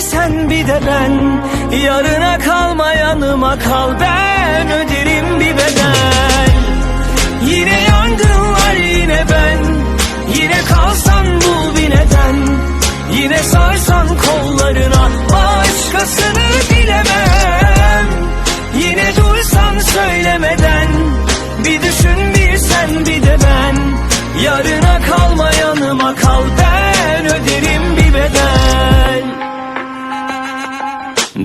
sen bir de ben Yarına kalma yanıma kal. Ben öderim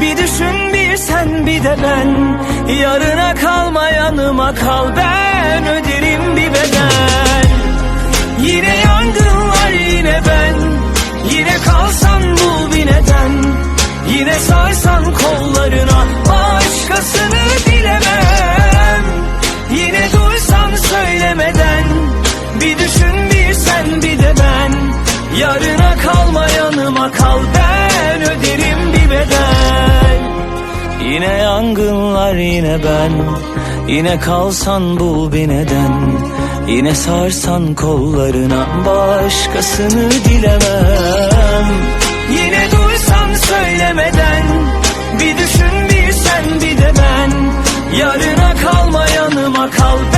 Bir düşün bir sen bir de ben. Yarına kalma yanıma kal. Ben öderim bir bedel. Yine yangınlar yine ben. Yine kalsan bul bir neden. Yine sarsan kollarına Yine yangınlar yine ben. Yine kalsan bul bir neden. Yine sarsan kollarına Başkasını dilemem. Yine duysan söylemeden Bir düşün bir sen bir de ben. Yarına kalma yanıma kal Ben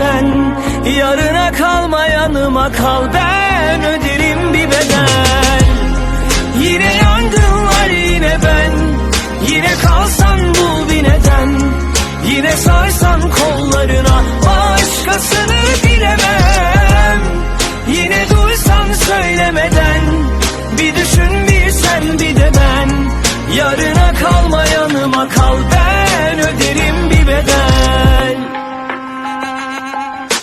ben. Yarına kalma yanıma kal Ben. Öderim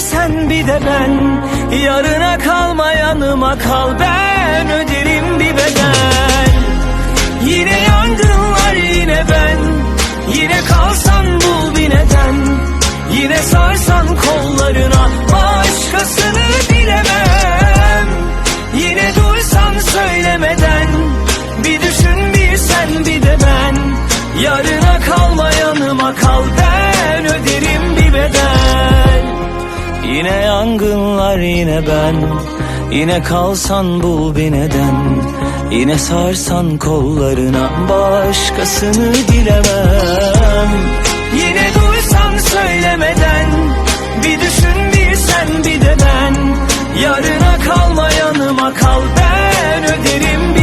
sen bir de ben Yarına kalma yanıma kal. Ben öderim bir bedel. Yine yangınlar yine ben. Yine kalsan bul bir neden. Yine sarsan kollarına Başkasını sever yine ben. Yine kalsan bul bir neden Yine sarsan kollarına başkasını dilemem. Yine duysam söylemeden Bir düşün bir sen bir de ben. Yarına kalma yanıma kal ben öderim